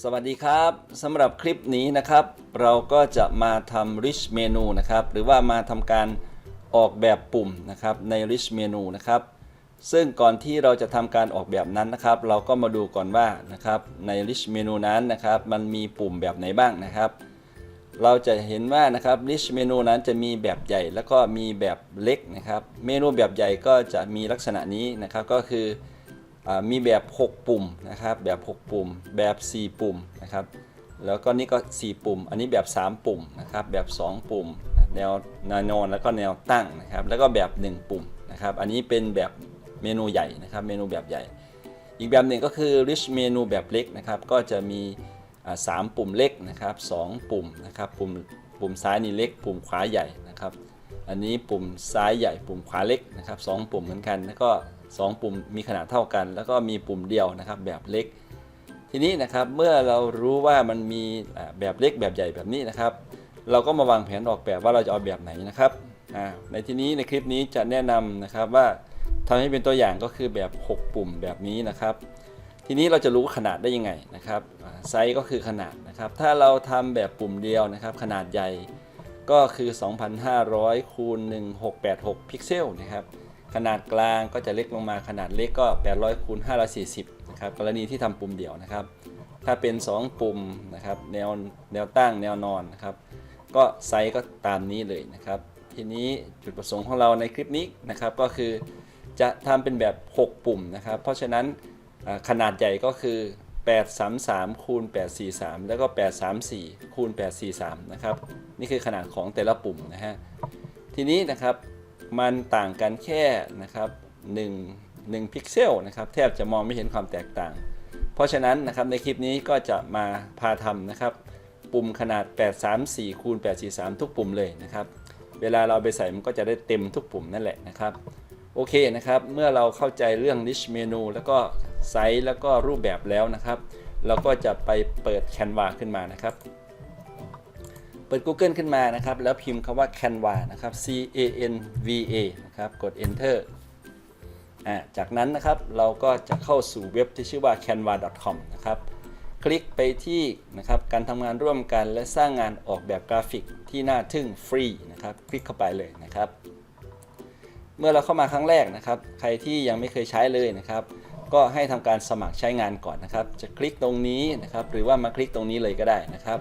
สวัสดีครับสำหรับคลิปนี้นะครับ เราก็จะมาทำ rich menu นะครับ หรือว่ามาทำการออกแบบปุ่มนะครับใน rich menu นะครับ ซึ่งก่อนที่เราจะทำการออกแบบนั้นนะครับ เราก็มาดูก่อนว่านะครับใน rich menu นั้นนะครับ มันมีปุ่มแบบไหนบ้างนะครับ เราจะเห็นว่านะครับ rich menu นั้นจะมีแบบใหญ่แล้วก็มีแบบเล็กนะครับ เมนูแบบใหญ่ก็จะมีลักษณะนี้นะครับก็คือ มีแบบ 6 ปุ่มนะครับแบบ 6 ปุ่ม แบบ 4 ปุ่มนะครับแล้วก็นี่ก็ 4 ปุ่ม อันนี้แบบ 3 ปุ่มนะครับแบบ 2 ปุ่ม แนวนวนอนแล้วก็แนวตั้งนะครับแล้วก็แบบ 1 ปุ่มนะครับอันนี้เป็นแบบเมนูใหญ่นะครับเมนูแบบใหญ่ อีกแบบหนึ่งก็คือ rich เมนูแบบเล็กนะครับก็จะมีสามปุ่มเล็กนะครับสองปุ่มนะครับปุ่มปุ่มซ้ายนี่เล็ก ปุ่มขวาใหญ่นะครับ อันนี้ปุ่มซ้ายใหญ่ปุ่มขวาเล็กนะครับสองปุ่มเหมือนกันแล้วก็ สองปุ่มมีขนาดเท่ากัน แล้วก็มีปุ่มเดียวนะครับแบบเล็ก ทีนี้นะครับเมื่อเรารู้ว่ามันมีแบบเล็กแบบใหญ่แบบนี้นะครับ เราก็มาวางแผนออกแบบว่าเราจะเอาแบบไหนนะครับในที่นี้ในคลิปนี้จะแนะนำนะครับว่าทำให้เป็นตัวอย่างก็คือแบบ 6 ปุ่มแบบนี้นะครับ ทีนี้เราจะรู้ขนาดได้ยังไงนะครับไซส์ก็คือขนาดนะครับ ถ้าเราทำแบบปุ่มเดียวนะครับ ขนาดใหญ่ก็คือ 2,500คูณ1686 พิกเซลนะครับ ขนาดกลางก็จะเล็กลงมาขนาดเล็กก็ 800คูณ540นะครับกรณีที่ทำปุ่มเดียวนะครับ ถ้าเป็น 2 ปุ่มนะครับแนวแนวตั้งแนวนอนนะครับ ก็ไซส์ก็ตามนี้เลยนะครับ ทีนี้จุดประสงค์ของเราในคลิปนี้นะครับก็คือจะทำเป็นแบบ 6 ปุ่มนะครับ เพราะฉะนั้นขนาดใหญ่ก็คือ 833คูณ843 แล้วก็ 834คูณ843 นะครับ นี่คือขนาดของแต่ละปุ่มนะฮะทีนี้นะครับ มันต่างกันแค่นะครับ1 1พิกเซลนะครับแทบจะมองไม่เห็นความแตกต่าง เพราะฉะนั้นนะครับในคลิปนี้ก็จะมาพาทำนะครับปุ่มขนาด 834คูณ843 ทุกปุ่มเลยนะครับ เวลาเราไปใส่มันก็จะได้เต็มทุกปุ่มนั่นแหละนะครับโอเคนะครับ เมื่อเราเข้าใจเรื่อง niche menu แล้วก็ไซส์แล้วก็รูปแบบแล้วนะครับ เราก็จะไปเปิด Canva ขึ้นมานะครับ ปิด Google ขึ้นมานะครับ แล้วพิมพ์คำว่า Canva นะครับ C A N V A นะครับ กด Enter อ่าจากนั้นนะครับเราก็จะเข้าสู่เว็บที่ชื่อว่า canva.com นะครับ คลิกไปที่นะครับการทำงานร่วมกันและสร้างงานออกแบบกราฟิกที่น่าทึ่งฟรีนะครับ คลิกเข้าไปเลยนะครับ เมื่อเราเข้ามาครั้งแรกนะครับ ใครที่ยังไม่เคยใช้เลยนะครับ ก็ให้ทำการสมัครใช้งานก่อนนะครับ จะคลิกตรงนี้นะครับ หรือว่ามาคลิกตรงนี้เลยก็ได้นะครับ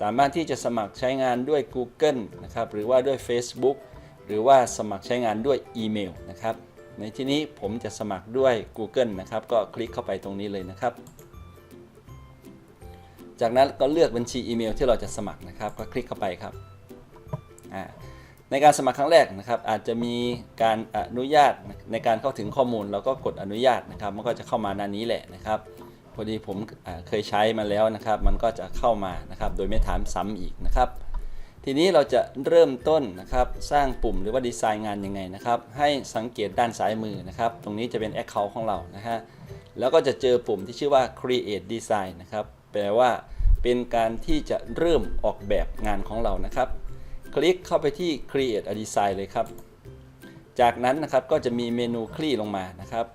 สามารถที่จะสมัครใช้งานด้วย Google นะครับหรือว่าด้วย Facebook หรือว่าสมัครใช้งานด้วยอีเมลนะครับในที่นี้ผมจะสมัครด้วย Google นะครับก็คลิกเข้าไปตรงนี้เลยนะครับ จากนั้นก็เลือกบัญชีอีเมลที่เราจะสมัครนะครับ ก็คลิกเข้าไปครับในการสมัครครั้งแรกนะครับ อาจจะมีการอนุญาตในการเข้าถึงข้อมูลเราก็กดอนุญาตนะครับ มันก็จะเข้ามาหน้านี้แหละนะครับ พอดีผมเคยใช้มาแล้วนะครับ มันก็จะเข้ามานะครับ โดยไม่ถามซ้ำอีกนะครับ ทีนี้เราจะเริ่มต้นนะครับ สร้างปุ่มหรือว่าดีไซน์งานยังไงนะครับ ให้สังเกตด้านซ้ายมือนะครับ ตรงนี้จะเป็น Account ของเรานะฮะแล้วก็จะเจอปุ่มที่ชื่อว่า Create Design นะครับ แปลว่าเป็นการที่จะเริ่มออกแบบงานของเรานะครับ คลิกเข้าไปที่ Create a Design เลยครับ จากนั้นนะครับก็จะมีเมนูคลี่ลงมานะครับ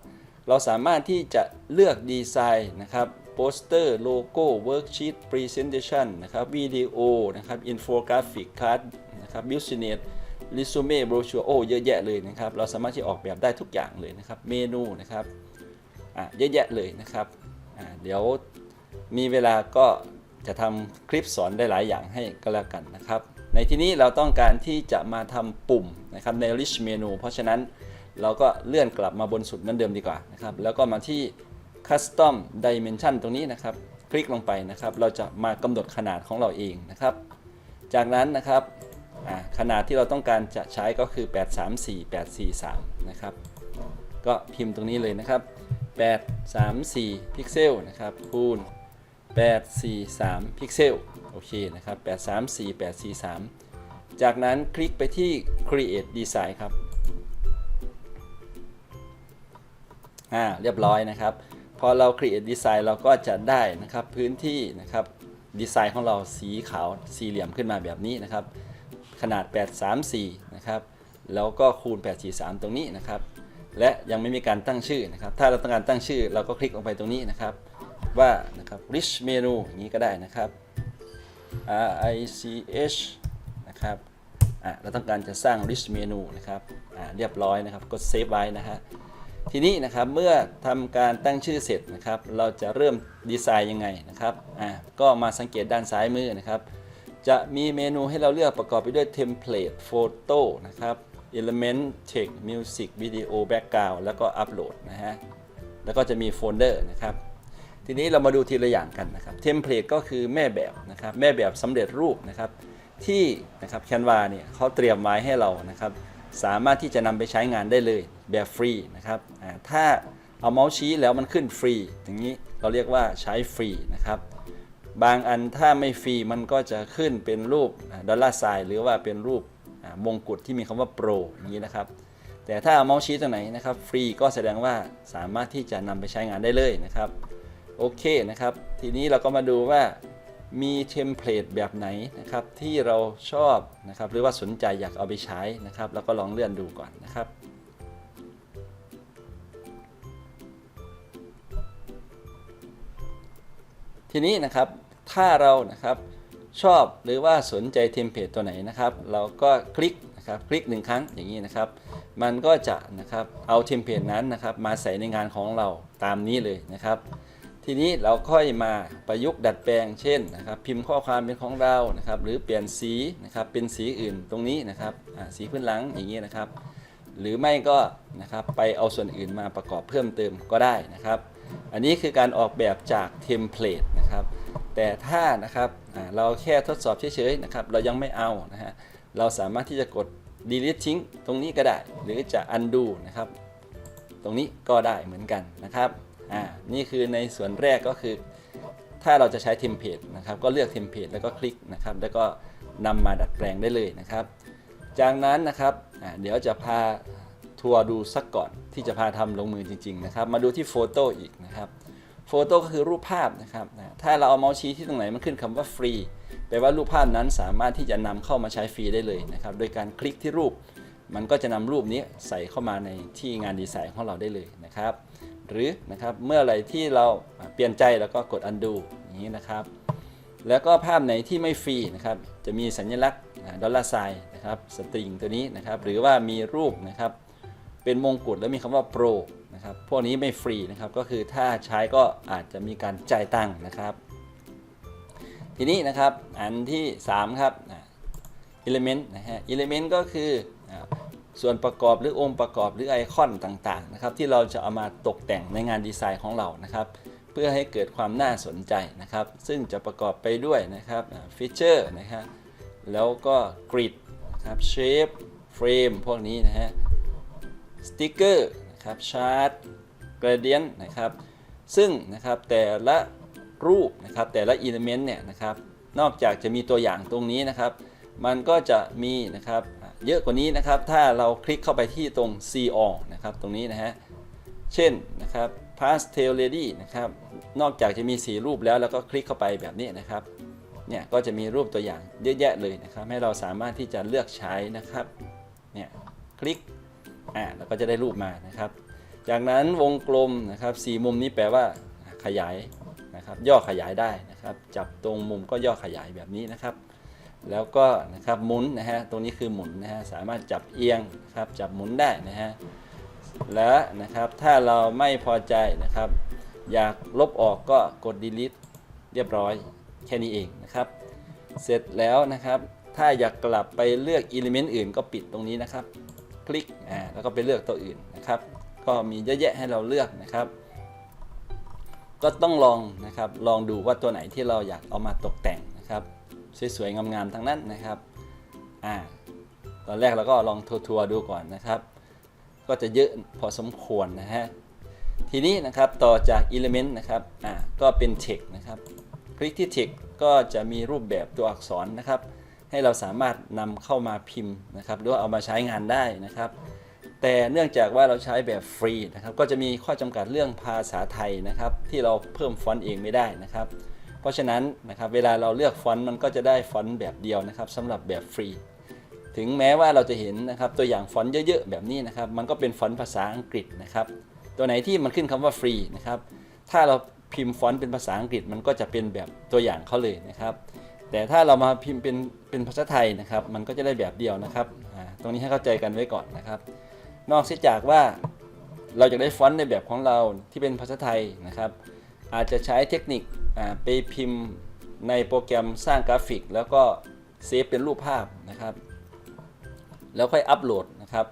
เราสามารถที่จะเลือกดีไซน์นะครับโปสเตอร์โลโก้เวิร์กชีตพรีเซนเ t ชันนะครับวิดีโอนะครับอินโฟกราฟิกคัดนะครับบิวสิเนตรีสูเม่โบรชัวโอเยอะแยะเลยนะครับ เราสามารถที่ออกแบบได้ทุกอย่างเลยนะครับ เมนูนะครับอะเยอะแยะเลยนะครับอะเดี๋ยวมีเวลาก็จะทำคลิปสอนได้หลายอย่างให้ก็แล้วกันนะครับ ในที่นี้เราต้องการที่จะมาทำปุ่มนะครับใน rich menu เพราะฉะนั้น เราก็เลื่อนกลับมาบนสุดเหมือนเดิมดีกว่านะครับแล้วก็มาที่ custom dimension ตรงนี้นะครับ คลิกลงไปนะครับ เราจะมากำหนดขนาดของเราเองนะครับ จากนั้นนะครับขนาดที่เราต้องการจะใช้ก็คือ 834 843 นะครับ ก็พิมพ์ตรงนี้เลยนะครับ 834 พิกเซลนะครับคูณ843 พิกเซลโอเคนะครับ 834 843 จากนั้นคลิกไปที่ Create Design ครับ อ่าเรียบร้อยนะครับพอเรา Create Design เราก็จะได้นะครับพื้นที่นะครับดีไซน์ของเราสีขาวสี่เหลี่ยมขึ้นมาแบบนี้นะครับ ขนาด 834 นะครับแล้วก็คูณ 843 ตรงนี้นะครับ และยังไม่มีการตั้งชื่อนะครับ ถ้าเราต้องการตั้งชื่อ เราก็คลิกลงไปตรงนี้นะครับ ว่านะครับ rich menu อย่างนี้ก็ได้นะครับ R I C H นะครับอะเราต้องการจะสร้าง rich menu นะครับอะเรียบร้อยนะครับกดเซฟไว้นะฮะ ทีนี้นะครับเมื่อทำการตั้งชื่อเสร็จนะครับ เราจะเริ่มดีไซน์ยังไงนะครับอะก็มาสังเกตด้านซ้ายมือนะครับ จะมีเมนูให้เราเลือกประกอบไปด้วยเทมเพลตโฟโต้นะครับ Element Text Music Video Background แล้วก็อัปโหลดนะฮะแล้วก็จะมีโฟลเดอร์นะครับ ทีนี้เรามาดูทีละอย่างกันนะครับเทมเพลตก็คือแม่แบบนะครับแม่แบบสำเร็จรูปนะครับที่นะครับแคนวาเนี่ยเขาเตรียมไว้ให้เรานะครับ สามารถที่จะนำไปใช้งานได้เลยแบบฟรีนะครับถ้าเอาเมาส์ชี้แล้วมันขึ้นฟรีอย่างนี้เราเรียกว่าใช้ฟรีนะครับบางอันถ้าไม่ฟรีมันก็จะขึ้นเป็นรูปดอลลาร์ไซน์หรือว่าเป็นรูปมงกุฎที่มีคำว่าโปรอย่างนี้นะครับแต่ถ้าเอาเมาส์ชี้ตรงไหนนะครับฟรีก็แสดงว่าสามารถที่จะนำไปใช้งานได้เลยนะครับโอเคนะครับ ทีนี้เราก็มาดูว่า มีเทมเพลตแบบไหนนะครับที่เราชอบนะครับหรือว่าสนใจอยากเอาไปใช้นะครับ แล้วก็ลองเลื่อนดูก่อนนะครับทีนี้นะครับถ้าเรานะครับชอบหรือว่าสนใจเทมเพลตตัวไหนนะครับ เราก็คลิกนะครับคลิกหนึ่งครั้งอย่างนี้นะครับ มันก็จะนะครับเอาเทมเพลตนั้นนะครับมาใส่ในงานของเราตามนี้เลยนะครับ ทีนี้เราค่อยมาประยุกต์ดัดแปลงเช่นนะครับ พิมพ์ข้อความเป็นของเรานะครับ หรือเปลี่ยนสีนะครับเป็นสีอื่นตรงนี้นะครับสีพื้นหลังอย่างนี้นะครับ หรือไม่ก็นะครับไปเอาส่วนอื่นมาประกอบเพิ่มเติมก็ได้นะครับ อันนี้คือการออกแบบจากเทมเพลตนะครับ แต่ถ้านะครับเราแค่ทดสอบเฉยๆนะครับ เรายังไม่เอานะฮะเราสามารถที่จะกด delete ทิ้งตรงนี้ก็ได้ หรือจะ undo นะครับ ตรงนี้ก็ได้เหมือนกันนะครับ อ่านี่คือในส่วนแรกก็คือ ถ้าเราจะใช้เทมเพลตนะครับก็เลือกเทมเพลตแล้วก็คลิกนะครับ แล้วก็นำมาดัดแปลงได้เลยนะครับ จากนั้นนะครับเดี๋ยวจะพาทัวร์ดูสักก่อนที่จะพาทำลงมือจริง ๆ นะครับ มาดูที่โฟโต้อีกนะครับโฟโต้ก็คือรูปภาพนะครับถ้าเราเอาเมาส์ชี้ที่ตรงไหนมันขึ้นคำว่าฟรีแปลว่ารูปภาพนั้นสามารถที่จะนำเข้ามาใช้ฟรีได้เลยนะครับ โดยการคลิกที่รูป มันก็จะนำรูปนี้ใส่เข้ามาในที่งานดีไซน์ของเราได้เลยนะครับ หรือนะครับเมื่อไหรที่เราเปลี่ยนใจแล้วก็กด undo อย่างนี้นะครับ แล้วก็ภาพไหนที่ไม่ฟรีนะครับจะมีสัญลักษณ์ดอลลาร์ไซน์นะครับสตริงตัวนี้นะครับหรือว่ามีรูปนะครับเป็นมงกุฎแล้วมีคำว่า Pro นะครับพวกนี้ไม่ฟรีนะครับก็คือถ้าใช้ก็อาจจะมีการจ่ายตังค์นะครับ ทีนี้นะครับอันที่ 3 ครับอ่า element นะฮะ element ก็คือ ส่วนประกอบหรือองค์ประกอบหรือไอคอนต่างๆนะครับที่เราจะเอามาตกแต่งในงานดีไซน์ของเรานะครับ เพื่อให้เกิดความน่าสนใจนะครับ ซึ่งจะประกอบไปด้วยนะครับฟีเจอร์นะครับแล้วก็กริดนะครับเชฟเฟรมพวกนี้นะฮะสติกเกอร์นะครับชาร์ตกราเดียนนะครับซึ่งนะครับแต่ละรูปนะครับแต่ละอิเลเมนต์เนี่ยนะครับนอกจากจะมีตัวอย่างตรงนี้นะครับ มันก็จะมีนะครับ เยอะกว่านี้นะครับ ถ้าเราคลิกเข้าไปที่ตรง See All นะครับ ตรงนี้นะฮะ เช่นนะครับ Pastel Lady นะครับ นอกจากจะมีสีรูปแล้วแล้วก็คลิกเข้าไปแบบนี้นะครับ เนี่ยก็จะมีรูปตัวอย่างเยอะแยะเลยนะครับ ให้เราสามารถที่จะเลือกใช้นะครับ เนี่ยคลิก อ่าแล้วก็จะได้รูปมานะครับ จากนั้นวงกลมนะครับสีมุมนี้แปลว่าขยายนะครับ ย่อขยายได้นะครับ จับตรงมุมก็ย่อขยายแบบนี้นะครับ แล้วก็นะครับหมุนนะฮะตรงนี้คือหมุนนะฮะสามารถจับเอียงครับจับหมุนได้นะฮะและนะครับถ้าเราไม่พอใจนะครับ อยากลบออกก็กด delete เรียบร้อยแค่นี้เองนะครับ เสร็จแล้วนะครับ ถ้าอยากกลับไปเลือก element อื่นก็ปิดตรงนี้นะครับ คลิกอ่าแล้วก็ไปเลือกตัวอื่นนะครับ ก็มีเยอะแยะให้เราเลือกนะครับ ก็ต้องลองนะครับลองดูว่าตัวไหนที่เราอยากเอามาตกแต่งนะครับ สวยๆ งามๆ ทั้งนั้นนะครับ อ่า ตอนแรกเราก็ลองทัวร์ๆดูก่อนนะครับ ก็จะเยอะพอสมควรนะฮะ ทีนี้นะครับต่อจาก Element นะครับ อ่า ก็เป็น Text นะครับ คลิกที่ Text ก็จะมีรูปแบบตัวอักษรนะครับ ให้เราสามารถนำเข้ามาพิมพ์นะครับ หรือว่าเอามาใช้งานได้นะครับ แต่เนื่องจากว่าเราใช้แบบฟรีนะครับ ก็จะมีข้อจำกัดเรื่องภาษาไทยนะครับ ที่เราเพิ่มฟอนต์เองไม่ได้นะครับ เพราะฉะนั้นนะครับเวลาเราเลือกฟอนต์มันก็จะได้ฟอนต์แบบเดียวนะครับสำหรับแบบฟรี ถึงแม้ว่าเราจะเห็นนะครับตัวอย่างฟอนต์เยอะ ๆ แบบนี้นะครับมันก็เป็นฟอนต์ภาษาอังกฤษนะครับตัวไหนที่มันขึ้นคำว่าฟรีนะครับถ้าเราพิมพ์ฟอนต์เป็นภาษาอังกฤษมันก็จะเป็นแบบตัวอย่างเขาเลยนะครับแต่ถ้าเรามาพิมพ์เป็นเป็นภาษาไทยนะครับมันก็จะได้แบบเดียวนะครับตรงนี้ให้เข้าใจกันไว้ก่อนนะครับ นอกเสียจากว่าเราจะได้ฟอนต์ในแบบของเราที่เป็นภาษาไทยนะครับ อาจจะใช้เทคนิคไปพิมพ์ในโปรแกรมสร้างกราฟิก แล้วก็เซฟเป็นรูปภาพนะครับ แล้วค่อยอัปโหลดนะครับ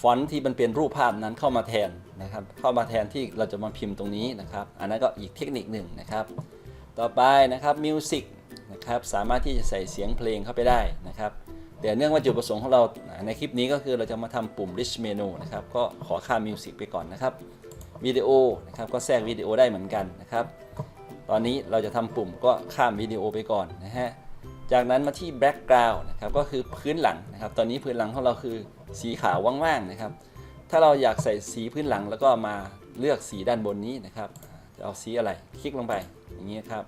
ฟอนต์ที่มันเป็นรูปภาพนั้นเข้ามาแทนนะครับ เข้ามาแทนที่เราจะมาพิมพ์ตรงนี้นะครับ อันนั้นก็อีกเทคนิคหนึ่งนะครับ ต่อไปนะครับมิวสิกนะครับสามารถที่จะใส่เสียงเพลงเข้าไปได้นะครับแต่เนื่องว่าจุดประสงค์ของเราในคลิปนี้ก็คือเราจะมาทำปุ่ม rich menu นะครับ ก็ขอค่ามิวสิกไปก่อนนะครับ วิดีโอนะครับก็แทรกวิดีโอได้เหมือนกันนะครับ ตอนนี้เราจะทำปุ่มก็ข้ามวิดีโอไปก่อนนะฮะจากนั้นมาที่ background นะครับก็คือพื้นหลังนะครับ ตอนนี้พื้นหลังของเราคือสีขาวว่างๆนะครับ ถ้าเราอยากใส่สีพื้นหลังแล้วก็มาเลือกสีด้านบนนี้นะครับจะเอาสีอะไรคลิกลงไปอย่างนี้ครับ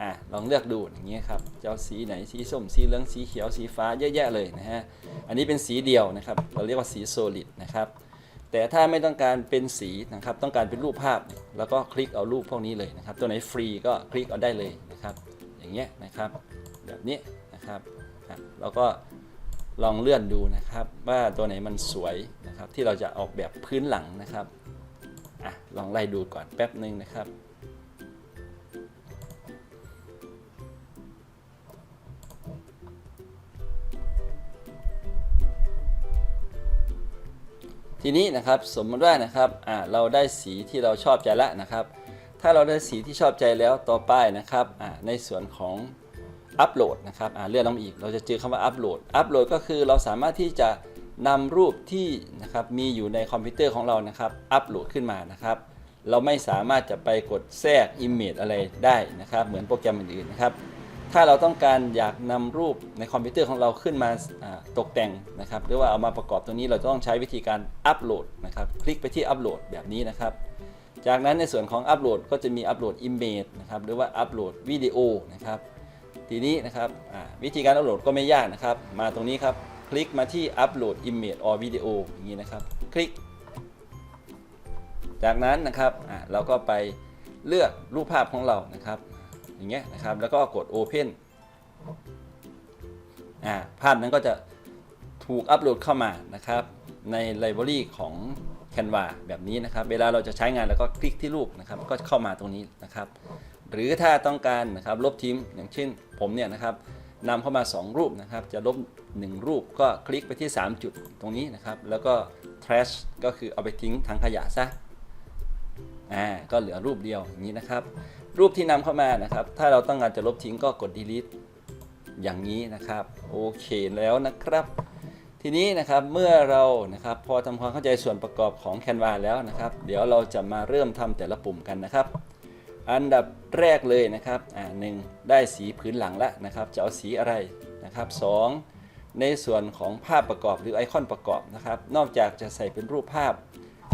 อะลองเลือกดูอย่างนี้ครับจะเอาสีไหนสีส้มสีเหลืองสีเขียวสีฟ้าเยอะแยะเลยนะฮะอันนี้เป็นสีเดียวนะครับ เราเรียกว่าสี solid นะครับ แต่ถ้าไม่ต้องการเป็นสีนะครับ ต้องการเป็นรูปภาพ แล้วก็คลิกเอารูปพวกนี้เลยนะครับ ตัวไหนฟรีก็คลิกเอาได้เลยนะครับ อย่างเงี้ยนะครับ แบบนี้นะครับแล้วก็ลองเลื่อนดูนะครับ ว่าตัวไหนมันสวยนะครับ ที่เราจะออกแบบพื้นหลังนะครับอะลองไล่ดูก่อนแป๊บหนึ่งนะครับ ทีนี้นะครับสมมติว่านะครับอ่าเราได้สีที่เราชอบใจแล้วนะครับ ถ้าเราได้สีที่ชอบใจแล้วต่อไปนะครับอ่าในส่วนของอัปโหลดนะครับอ่าเลื่อนลงอีก เราจะเจอคำว่าอัปโหลดอัปโหลดก็คือเราสามารถที่จะนำรูปที่นะครับมีอยู่ในคอมพิวเตอร์ของเรานะครับอัปโหลดขึ้นมานะครับ เราไม่สามารถจะไปกดแทรก Image อะไรได้นะครับ เหมือนโปรแกรมอื่นๆนะครับ ถ้าเราต้องการอยากนำรูปในคอมพิวเตอร์ของเราขึ้นมาตกแต่งนะครับหรือว่าเอามาประกอบตัวนี้เราจะต้องใช้วิธีการอัปโหลดนะครับ คลิกไปที่อัปโหลดแบบนี้นะครับ จากนั้นในส่วนของอัปโหลดก็จะมีอัปโหลด Image นะครับหรือว่าอัปโหลดวิดีโอนะครับ ทีนี้นะครับวิธีการอัปโหลดก็ไม่ยากนะครับ มาตรงนี้ครับ คลิกมาที่ Upload Image or Video อย่างนี้นะครับ คลิก จากนั้นนะครับเราก็ไปเลือกรูปภาพของเรานะครับ อย่างเงี้ยนะครับ แล้วก็กด Open อ่าภาพนั้นก็จะถูกอัปโหลดเข้ามานะครับในไลบรารีของ Canva แบบนี้นะครับ เวลาเราจะใช้งานแล้วก็คลิกที่รูปนะครับ ก็เข้ามาตรงนี้นะครับ หรือถ้าต้องการนะครับลบทิ้งอย่างเช่นผมเนี่ยนะครับนำเข้ามา 2 รูปนะครับ จะลบ 1 รูปก็คลิกไปที่ 3 จุดตรงนี้นะครับ แล้วก็ trash ก็คือเอาไปทิ้งถังขยะซะอ่าก็เหลือรูปเดียวอย่างนี้นะครับ รูปที่นำเข้ามานะครับ ถ้าเราต้องการจะลบทิ้งก็กด delete อย่างนี้นะครับ โอเคแล้วนะครับ ทีนี้นะครับเมื่อเรานะครับพอทำความเข้าใจส่วนประกอบของ Canva แล้วนะครับ เดี๋ยวเราจะมาเริ่มทำแต่ละปุ่มกันนะครับ อันดับแรกเลยนะครับอ่าหนึ่งได้สีพื้นหลังแล้วนะครับ จะเอาสีอะไรนะครับสองในส่วนของภาพประกอบหรือไอคอนประกอบนะครับ นอกจากจะใส่เป็นรูปภาพ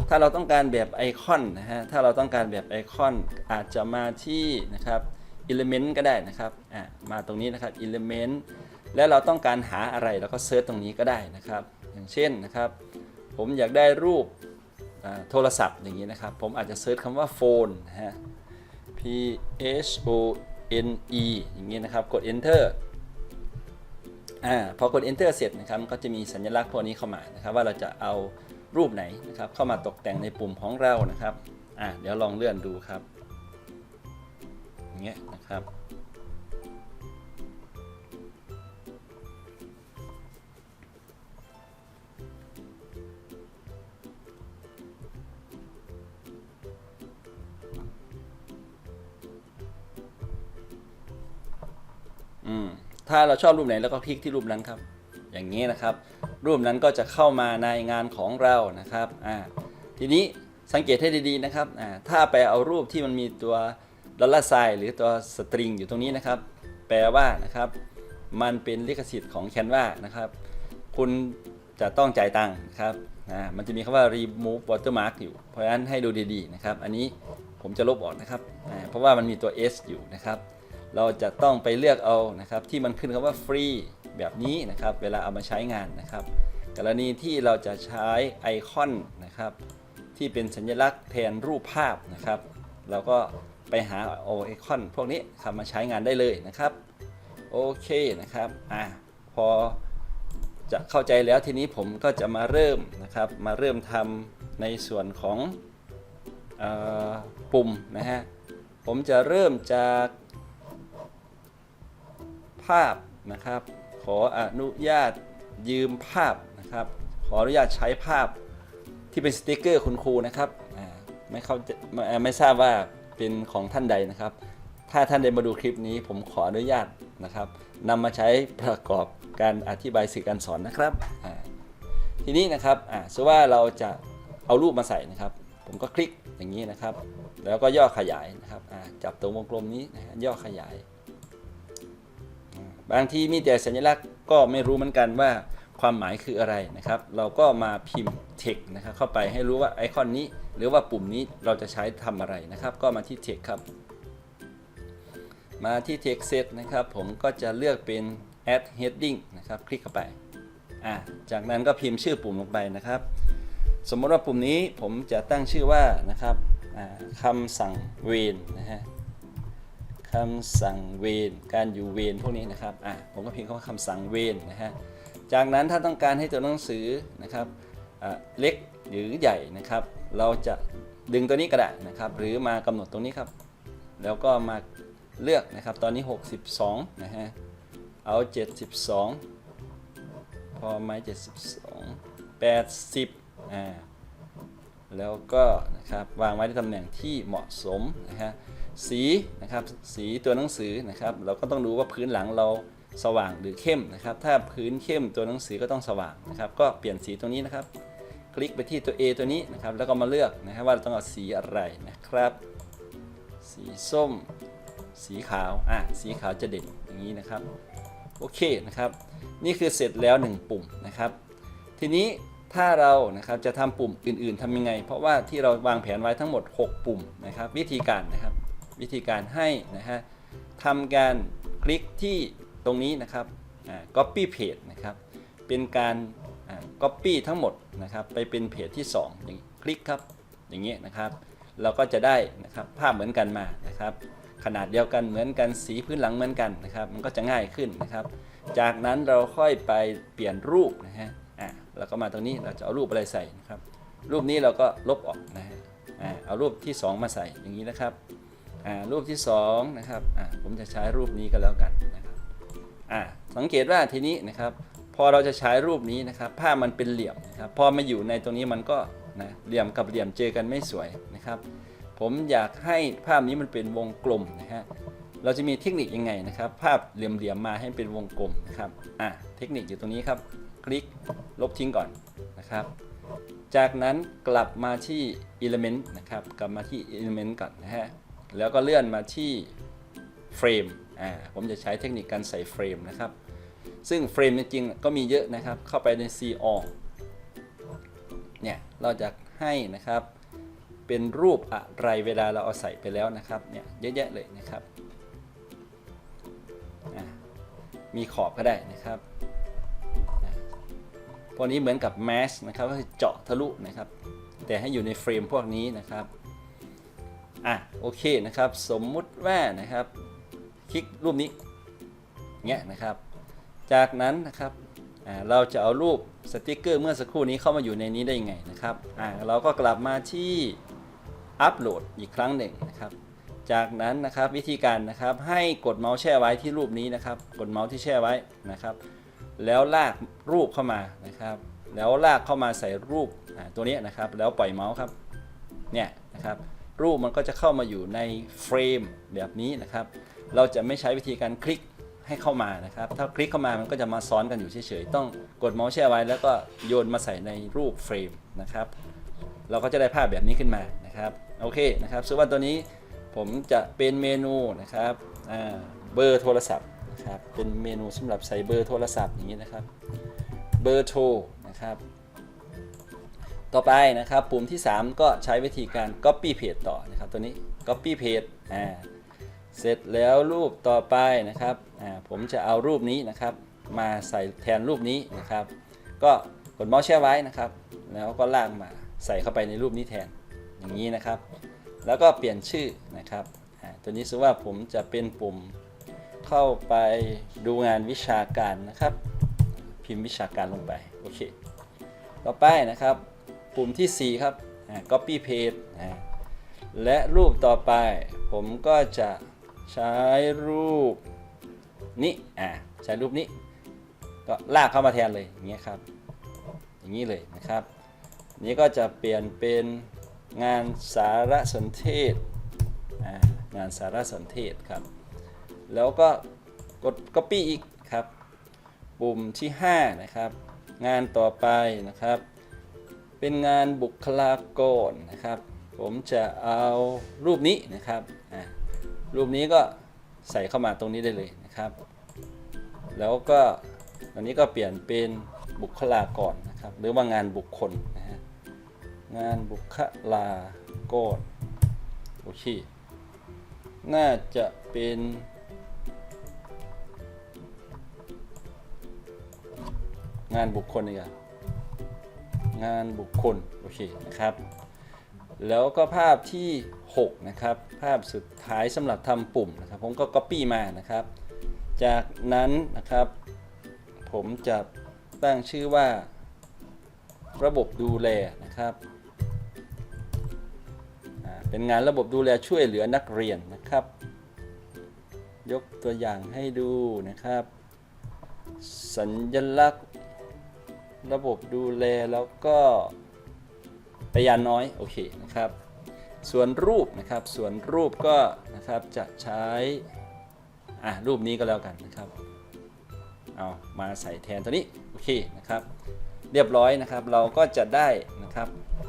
ถ้าเราต้องการแบบไอคอนนะฮะ ถ้าเราต้องการแบบไอคอนอาจจะมาที่นะครับ Element ก็ได้นะครับ อ่ามาตรงนี้นะครับ Element แล้วเราต้องการหาอะไรเราก็เซิร์ชตรงนี้ก็ได้นะครับ อย่างเช่นนะครับ ผมอยากได้รูปโทรศัพท์อย่างนี้นะครับ ผมอาจจะเซิร์ชคำว่าโฟนนะฮะ P H O N E อย่างนี้นะครับ กด Enter อ่า พอกด Enter เสร็จนะครับ ก็จะมีสัญลักษณ์พวกนี้เข้ามานะครับ ว่าเราจะเอา รูปไหนนะครับ เข้ามาตกแต่งในปุ่มของเรานะครับอ่าเดี๋ยวลองเลื่อนดูครับอย่างเงี้ยนะครับอืมถ้าเราชอบรูปไหนเราก็คลิกที่รูปนั้นครับ อย่างนี้นะครับ รูปนั้นก็จะเข้ามาในงานของเรานะครับอ่าทีนี้สังเกตให้ดีๆนะครับอ่าถ้าไปเอารูปที่มันมีตัวดอลลาร์ไซหรือตัวสตริงอยู่ตรงนี้นะครับ แปลว่านะครับมันเป็นลิขสิทธิ์ของแคนวานะครับ คุณจะต้องจ่ายตังค์ครับอ่ามันจะมีคำว่า remove watermark อยู่ เพราะฉะนั้นให้ดูดีๆนะครับ อันนี้ผมจะลบออกนะครับอ่าเพราะว่ามันมีตัว S อยู่นะครับ เราจะต้องไปเลือกเอานะครับที่มันขึ้นคำว่าฟรีแบบนี้นะครับเวลาเอามาใช้งานนะครับ กรณีที่เราจะใช้ไอคอนนะครับที่เป็นสัญลักษณ์แทนรูปภาพนะครับ เราก็ไปหาโอไอคอนพวกนี้ครับมาใช้งานได้เลยนะครับโอเคนะครับอะพอจะเข้าใจแล้วทีนี้ผมก็จะมาเริ่มนะครับมาเริ่มทำในส่วนของออปุ่มนะฮะผมจะเริ่มจาก ภาพนะครับ ขออนุญาตยืมภาพนะครับ ขออนุญาตใช้ภาพที่เป็นสติกเกอร์คุณครูนะครับไม่เข้าไม่อ่าไม่ทราบว่าเป็นของท่านใดนะครับ ถ้าท่านได้มาดูคลิปนี้ผมขออนุญาตนะครับนำมาใช้ประกอบการอธิบายสื่อการสอนนะครับ ทีนี้นะครับอ่าสมมติว่าเราจะเอารูปมาใส่นะครับ ผมก็คลิกอย่างนี้นะครับ แล้วก็ย่อขยายนะครับจับตรงวงกลมนี้นะย่อขยาย บางทีมีแต่สัญลักษณ์ก็ไม่รู้เหมือนกันว่าความหมายคืออะไรนะครับ เราก็มาพิมพ์ text นะครับเข้าไปให้รู้ว่าไอคอนนี้ หรือว่าปุ่มนี้เราจะใช้ทำอะไรนะครับ ก็มาที่ text ครับ มาที่ text set นะครับ ผมก็จะเลือกเป็น add heading นะครับ คลิกเข้าไปอะจากนั้นก็พิมพ์ชื่อปุ่มลงไปนะครับ สมมติว่าปุ่มนี้ผมจะตั้งชื่อว่านะครับคำสั่งเวนนะฮะ คำสั่งเวรการอยู่เวรพวกนี้นะครับอะผมก็พิมพ์คำว่าคำสั่งเวรนะฮะจากนั้นถ้าต้องการให้ตัวหนังสือนะครับเล็กหรือใหญ่นะครับ เราจะดึงตัวนี้ก็ได้นะครับ หรือมากำหนดตรงนี้ครับ แล้วก็มาเลือกนะครับ ตอนนี้ 62นะฮะเอา 72 พอไหม72 80อ่าแล้วก็นะครับวางไว้ในตำแหน่งที่เหมาะสมนะฮะ สีนะครับสีตัวหนังสือนะครับ เราก็ต้องดูว่าพื้นหลังเราสว่างหรือเข้มนะครับ ถ้าพื้นเข้มตัวหนังสือก็ต้องสว่างนะครับ ก็เปลี่ยนสีตรงนี้นะครับ คลิกไปที่ตัว A ตัวนี้นะครับ แล้วก็มาเลือกนะครับว่าเราต้องเอาสีอะไรนะครับ สีส้ม สีขาวอะสีขาวจะเด่นอย่างนี้นะครับโอเคนะครับ นี่คือเสร็จแล้ว 1 ปุ่มนะครับ ทีนี้ถ้าเรานะครับจะทำปุ่มอื่น ๆทำยังไง เพราะว่าที่เราวางแผนไว้ทั้งหมด 6 ปุ่มนะครับ วิธีการนะครับ วิธีการให้นะฮะทำการคลิกที่ตรงนี้นะครับ copy page นะครับ เป็นการ copy ทั้งหมดนะครับ ไปเป็นเพจที่2อย่างคลิกครับ อย่างนี้นะครับ เราก็จะได้นะครับภาพเหมือนกันมานะครับ ขนาดเดียวกันเหมือนกันสีพื้นหลังเหมือนกันนะครับ มันก็จะง่ายขึ้นนะครับ จากนั้นเราค่อยไปเปลี่ยนรูปนะฮะอะเราก็มาตรงนี้เราจะเอารูปอะไรใส่นะครับ รูปนี้เราก็ลบออกนะฮะอ่าเอารูปที่ 2 มาใส่อย่างนี้นะครับ รูปที่2นะครับผมจะใช้รูปนี้ก็แล้วกันนะครับสังเกตว่าทีนี้นะครับ พอเราจะใช้รูปนี้นะครับ ภาพมันเป็นเหลี่ยมนะครับพอมาอยู่ในตรงนี้มันก็นะเหลี่ยมกับเหลี่ยมเจอกันไม่สวยนะครับ ผมอยากให้ภาพนี้มันเป็นวงกลมนะฮะเราจะมีเทคนิคยังไงนะครับ ภาพเหลี่ยมๆมาให้เป็นวงกลมนะครับอะเทคนิคอยู่ตรงนี้ครับ คลิกลบทิ้งก่อนนะครับ จากนั้นกลับมาที่ Element นะครับ กลับมาที่ Element ก่อนนะฮะ แล้วก็เลื่อนมาที่ Frame อ่าผมจะใช้เทคนิคการใส่เฟรมนะครับ ซึ่งเฟรมจริงๆก็มีเยอะนะครับ เข้าไปใน C all เนี่ยเราจะให้นะครับเป็นรูปอะไรเวลาเราเอาใส่ไปแล้วนะครับเนี่ยเยอะแยะเลยนะครับ มีขอบก็ได้นะครับพวกนี้เหมือนกับแมสนะครับก็คือเจาะทะลุนะครับ แต่ให้อยู่ในเฟรมพวกนี้นะครับ อะโอเคนะครับ สมมุติว่านะครับ คลิกรูปนี้เงี้ยนะครับ จากนั้นนะครับเราจะเอารูปสติกเกอร์เมื่อสักครู่นี้เข้ามาอยู่ในนี้ได้ยังไงนะครับอ่าเราก็กลับมาที่อัปโหลดอีกครั้งหนึ่งนะครับ จากนั้นนะครับวิธีการนะครับให้กดเมาส์แช่ไว้ที่รูปนี้นะครับ กดเมาส์ที่แช่ไว้นะครับ แล้วลากรูปเข้ามานะครับ แล้วลากเข้ามาใส่รูปตัวนี้นะครับ แล้วปล่อยเมาส์ครับเนี่ยนะครับ รูปมันก็จะเข้ามาอยู่ในเฟรมแบบนี้นะครับ เราจะไม่ใช้วิธีการคลิกให้เข้ามานะครับ ถ้าคลิกเข้ามามันก็จะมาซ้อนกันอยู่เฉยๆ ต้องกดเมาส์แช่ไว้ แล้วก็โยนมาใส่ในรูปเฟรมนะครับ เราก็จะได้ภาพแบบนี้ขึ้นมานะครับ โอเคนะครับส่วนว่าตัวนี้ผมจะเป็นเมนูนะครับเบอร์โทรศัพท์นะครับ เป็นเมนูสำหรับใส่เบอร์โทรศัพท์อย่างนี้นะครับ เบอร์โทรนะครับ ต่อไปนะครับปุ่มที่ 3 ก็ใช้วิธีการ copy paste ต่อนะครับตัวนี้ copy paste อ่าเสร็จแล้วรูปต่อไปนะครับอ่าผมจะเอารูปนี้นะครับ มาใส่แทนรูปนี้นะครับ ก็กดเมาส์แช่ไว้นะครับ แล้วก็ลากมาใส่เข้าไปในรูปนี้แทนอย่างนี้นะครับ แล้วก็เปลี่ยนชื่อนะครับตัวนี้สว่าผมจะเป็นปุ่มเข้าไปดูงานวิชาการนะครับ พิมพ์วิชาการลงไปโอเค ต่อไปนะครับ ปุ่มที่ 4 ครับ copy paste และรูปต่อไป ผมก็จะใช้รูปนี้อ่าใช้รูปนี้ ก็ลากเข้ามาแทนเลยอย่างเงี้ยครับ อย่างนี้เลยนะครับ นี้ก็จะเปลี่ยนเป็นงานสารสนเทศงานสารสนเทศครับ แล้วก็กด copy อีกครับ ปุ่มที่ 5 นะครับ งานต่อไปนะครับ เป็นงานบุคลากรนะครับ ผมจะเอารูปนี้นะครับรูปนี้ก็ใส่เข้ามาตรงนี้ได้เลยนะครับ แล้วก็อันนี้ก็เปลี่ยนเป็นบุคลากรนะครับ หรือว่างานบุคคลนะฮะงานบุคลากรโอเคน่าจะเป็นงานบุคคลอีกอะ งานบุคคลโอเคนะครับ แล้วก็ภาพที่ 6 นะครับ ภาพสุดท้ายสำหรับทำปุ่มนะครับ ผมก็ Copy มานะครับ จากนั้นนะครับ ผมจะตั้งชื่อว่า ระบบดูแลนะครับเป็นงานระบบดูแลช่วยเหลือนักเรียนนะครับ ยกตัวอย่างให้ดูนะครับ สัญลักษณ์ ระบบดูแลแล้วก็พยานน้อยโอเคนะครับ ส่วนรูปนะครับ ส่วนรูปก็นะครับจะใช้อะรูปนี้ก็แล้วกันนะครับเอามาใส่แทนตัวนี้โอเคนะครับ เรียบร้อยนะครับเราก็จะได้นะครับ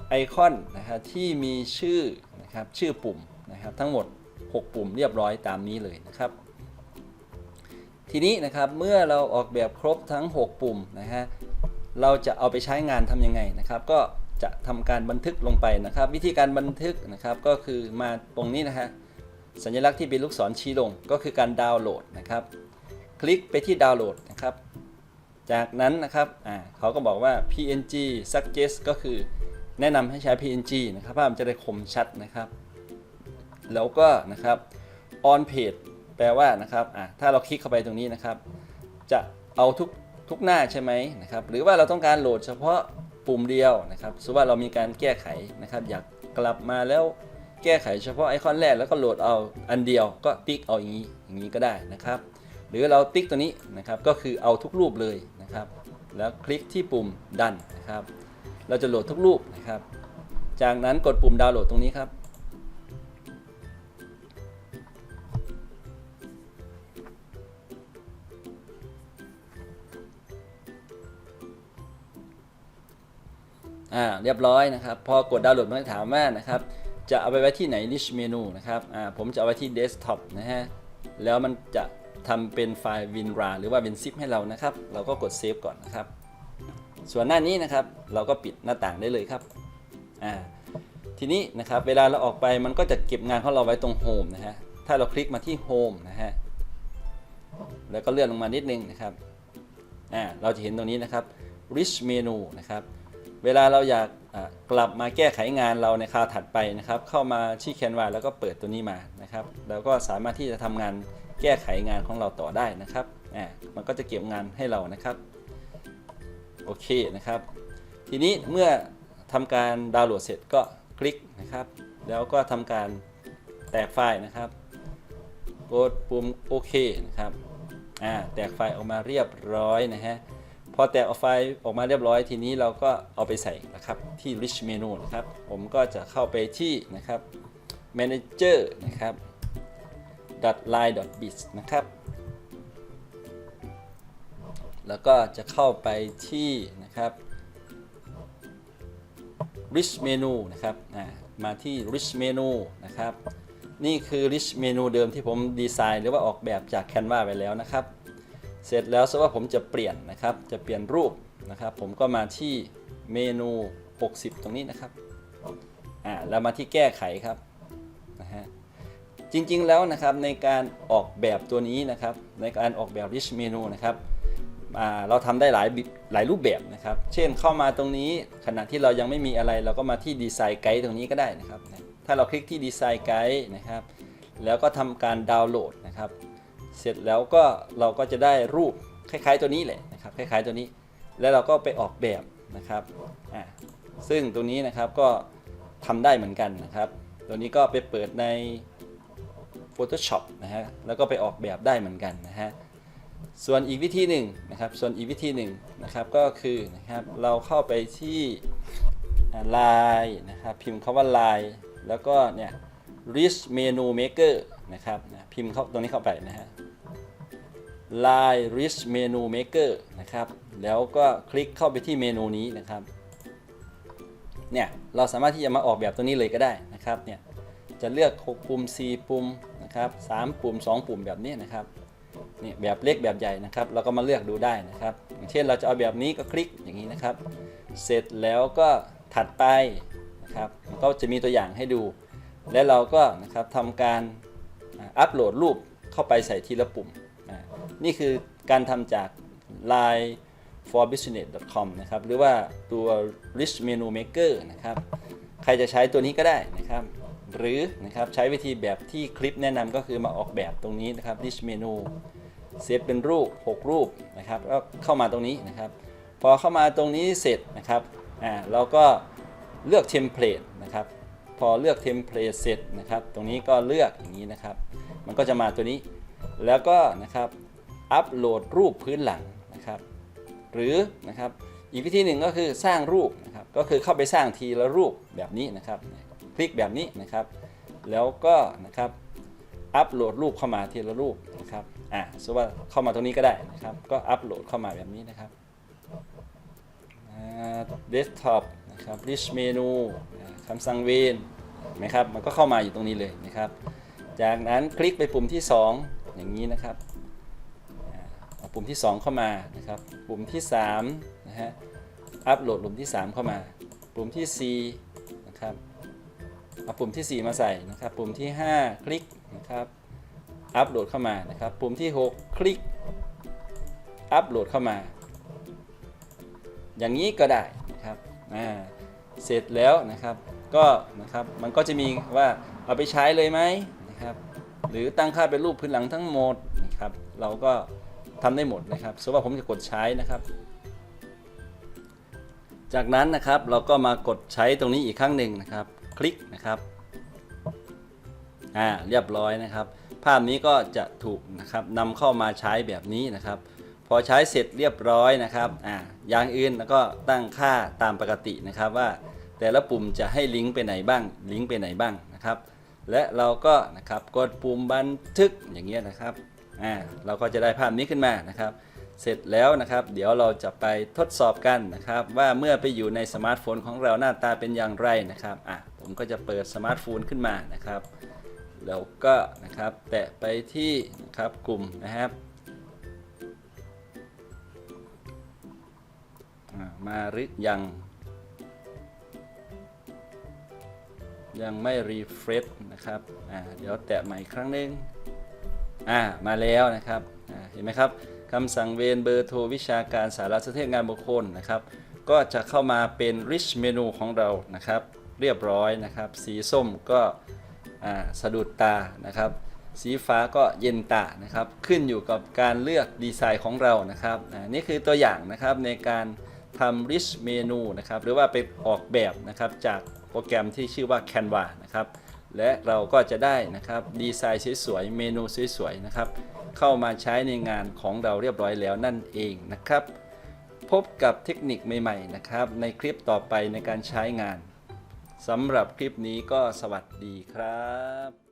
ไอคอนนะครับที่มีชื่อนะครับชื่อปุ่มนะครับทั้งหมด 6 ปุ่มเรียบร้อยตามนี้เลยนะครับ ทีนี้นะครับเมื่อเราออกแบบครบทั้ง 6 ปุ่มนะฮะ เราจะเอาไปใช้งานทำยังไงนะครับ ก็จะทำการบันทึกลงไปนะครับ วิธีการบันทึกนะครับก็คือมาตรงนี้นะฮะสัญลักษณ์ที่เป็นลูกศรชี้ลงก็คือการดาวน์โหลดนะครับ คลิกไปที่ดาวน์โหลดนะครับ จากนั้นนะครับอ่าเขาก็บอกว่า PNG suggest ก็คือแนะนำให้ใช้ PNG นะครับภาพมันจะได้คมชัดนะครับ แล้วก็นะครับ on page แปลว่านะครับอะถ้าเราคลิกเข้าไปตรงนี้นะครับ จะเอาทุก ทุกหน้าใช่ไหมนะครับหรือว่าเราต้องการโหลดเฉพาะปุ่มเดียวนะครับสมมติว่าเรามีการแก้ไขนะครับ อยากกลับมาแล้วแก้ไขเฉพาะไอคอนแรกแล้วก็โหลดเอาอันเดียวก็ติ๊กเอาอย่างนี้อย่างนี้ก็ได้นะครับ หรือเราติ๊กตัวนี้นะครับก็คือเอาทุกรูปเลยนะครับ แล้วคลิกที่ปุ่มดันนะครับ เราจะโหลดทุกรูปนะครับ จากนั้นกดปุ่มดาวน์โหลดตรงนี้ครับ อ่าเรียบร้อยนะครับ พอกดดาวน์โหลดมันก็ถามว่านะครับ จะเอาไปไว้ที่ไหน list menu นะครับอ่าผมจะเอาไว้ที่ desktop นะฮะ แล้วมันจะทำเป็นไฟล์ WinRAR หรือว่าเป็น zip ให้เรานะครับ เราก็กด save ก่อนนะครับ ส่วนหน้านี้นะครับ เราก็ปิดหน้าต่างได้เลยครับอ่าทีนี้นะครับ เวลาเราออกไปมันก็จะเก็บงานของเราไว้ตรง Home นะฮะ ถ้าเราคลิกมาที่ Home นะฮะ แล้วก็เลื่อนลงมานิดนึงนะครับอ่าเราจะเห็นตรงนี้นะครับ rich menu นะครับ เวลาเราอยากกลับมาแก้ไขงานเราในคราวถัดไปนะครับ เข้ามาที่ Canva แล้วก็เปิดตัวนี้มานะครับแล้วก็สามารถที่จะทำงานแก้ไขงานของเราต่อได้นะครับอ่ามันก็จะเก็บงานให้เรานะครับโอเคนะครับ ทีนี้เมื่อทำการดาวน์โหลดเสร็จก็คลิกนะครับ แล้วก็ทำการแตกไฟล์นะครับกดปุ่มโอเคนะครับอ่าแตกไฟล์ออกมาเรียบร้อยนะฮะ พอแตกออกไฟล์ออกมาเรียบร้อยทีนี้เราก็เอาไปใส่นะครับที่ rich menu นะครับ ผมก็จะเข้าไปที่นะครับ manager นะครับ line biz นะครับ แล้วก็จะเข้าไปที่นะครับ rich menu นะครับมาที่ rich menu นะครับ นี่คือ rich menu เดิมที่ผมดีไซน์หรือว่าออกแบบจาก Canva ไปแล้วนะครับ เสร็จแล้วสว่าผมจะเปลี่ยนนะครับ จะเปลี่ยนรูปนะครับ ผมก็มาที่เมนู 60 ตรงนี้นะครับอ่าแล้วมาที่แก้ไขครับนะฮะจริงๆแล้วนะครับในการออกแบบตัวนี้นะครับ ในการออกแบบ rich menu นะครับอ่าเราทำได้หลายบิหลายรูปแบบนะครับ เช่นเข้ามาตรงนี้ขณะที่เรายังไม่มีอะไร เราก็มาที่ดีไซน์ไกด์ตรงนี้ก็ได้นะครับ ถ้าเราคลิกที่ดีไซน์ไกด์นะครับ แล้วก็ทำการดาวน์โหลดนะครับ เสร็จแล้วก็เราก็จะได้รูปคล้ายๆตัวนี้แหละนะครับคล้ายๆตัวนี้ แล้วเราก็ไปออกแบบนะครับอ่าซึ่งตรงนี้นะครับก็ทำได้เหมือนกันนะครับตัวนี้ก็ไปเปิดใน Photoshop นะฮะแล้วก็ไปออกแบบได้เหมือนกันนะฮะส่วนอีกวิธีหนึ่งนะครับส่วนอีกวิธีหนึ่งนะครับก็คือนะครับเราเข้าไปที่ Line นะครับพิมพ์คำว่า Line แล้วก็เนี่ย Rich Menu Maker นะครับพิมพ์เข้าตรงนี้เข้าไปนะฮะ Line Rich Menu Maker นะครับ แล้วก็คลิกเข้าไปที่เมนูนี้นะครับ เนี่ย เราสามารถที่จะมาออกแบบตัวนี้เลยก็ได้นะครับ เนี่ย จะเลือก 6 ปุ่ม 4 ปุ่มนะครับ3ปุ่ม 2 ปุ่มแบบนี้นะครับ เนี่ยแบบเล็กแบบใหญ่นะครับ เราก็มาเลือกดูได้นะครับ อย่างเช่นเราจะเอาแบบนี้ก็คลิกอย่างนี้นะครับ เสร็จแล้วก็ถัดไปนะครับก็จะมีตัวอย่างให้ดู และเราก็นะครับทำการอัปโหลดรูปเข้าไปใส่ทีละปุ่ม นี่คือการทำจาก Line for business.com นะครับ หรือว่าตัว rich menu maker นะครับ ใครจะใช้ตัวนี้ก็ได้นะครับ หรือนะครับใช้วิธีแบบที่คลิปแนะนำก็คือมาออกแบบตรงนี้นะครับ rich menu เซตเป็นรูป 6 รูปนะครับแล้วเข้ามาตรงนี้นะครับ พอเข้ามาตรงนี้เสร็จนะครับอ่าเราก็เลือกเทมเพลตนะครับพอเลือกเทมเพลตเสร็จนะครับ ตรงนี้ก็เลือกอย่างนี้นะครับ มันก็จะมาตัวนี้ แล้วก็นะครับ อัปโหลดรูปพื้นหลังนะครับหรือนะครับอีกวิธีหนึ่งก็คือสร้างรูปนะครับก็คือเข้าไปสร้างทีละรูปแบบนี้นะครับคลิกแบบนี้นะครับ แล้วก็นะครับอัปโหลดรูปเข้ามาทีละรูปนะครับอ่าสมมติว่าเข้ามาตรงนี้ก็ได้นะครับ ก็อัปโหลดเข้ามาแบบนี้นะครับเดสก์ท็อปนะครับ rich menu อ่าคำสั่งเวนนไหมครับมันก็เข้ามาอยู่ตรงนี้เลยนะครับ จากนั้นคลิกไปปุ่มที่ 2 อย่างนี้นะครับ ปุ่มที่ 2 เข้ามานะครับปุ่มที่3นะฮะอัปโหลดปุ่มที่ 3 เข้ามา ปุ่มที่4นะครับเอาปุ่มที่ 4 มาใส่นะครับ ปุ่มที่ 5 คลิกนะครับอัปโหลดเข้ามานะครับ ปุ่มที่ 6 คลิกอัปโหลดเข้ามา อย่างนี้ก็ได้นะครับอ่าเสร็จแล้วนะครับก็นะครับมันก็จะมีว่าเอาไปใช้เลยไหมนะครับหรือตั้งค่าเป็นรูปพื้นหลังทั้งหมดนะครับเราก็ ทำได้หมดนะครับสมมติว่าผมจะกดใช้นะครับ จากนั้นนะครับเราก็มากดใช้ตรงนี้อีกครั้งหนึ่งนะครับ คลิกนะครับอ่าเรียบร้อยนะครับ ภาพนี้ก็จะถูกนะครับนำเข้ามาใช้แบบนี้นะครับ พอใช้เสร็จเรียบร้อยนะครับอ่าอย่างอื่นแล้วก็ตั้งค่าตามปกตินะครับว่า แต่ละปุ่มจะให้ลิงก์ไปไหนบ้าง ลิงก์ไปไหนบ้างนะครับ และเราก็นะครับกดปุ่มบันทึกอย่างเงี้ยนะครับ อ่าเราก็จะได้ภาพนี้ขึ้นมานะครับ เสร็จแล้วนะครับ เดี๋ยวเราจะไปทดสอบกันนะครับ ว่าเมื่อไปอยู่ในสมาร์ทโฟนของเราหน้าตาเป็นอย่างไรนะครับอะผมก็จะเปิดสมาร์ทโฟนขึ้นมานะครับแล้วก็นะครับแตะไปที่นะครับกลุ่มนะครับมาหรือยัง ยังไม่รีเฟรชนะครับอ่าเดี๋ยวแตะใหม่ครั้งหนึง อ่ามาแล้วนะครับเห็นไหมครับคำสั่งเวนเบอร์โทรวิชาการสารสนเทศงานบุคคลนะครับ ก็จะเข้ามาเป็น rich menu ของเรานะครับ เรียบร้อยนะครับ สีส้มก็สะดุดตานะครับ สีฟ้าก็เย็นตานะครับ ขึ้นอยู่กับการเลือกดีไซน์ของเรานะครับนี่คือตัวอย่างนะครับในการทำ rich menu นะครับ หรือว่าไปออกแบบนะครับจากโปรแกรมที่ชื่อว่า Canva นะครับ และเราก็จะได้นะครับดีไซน์สวยๆเมนูสวยๆนะครับเข้ามาใช้ในงานของเราเรียบร้อยแล้วนั่นเองนะครับ พบกับเทคนิคใหม่ๆนะครับในคลิปต่อไปในการใช้งานสำหรับคลิปนี้ก็สวัสดีครับ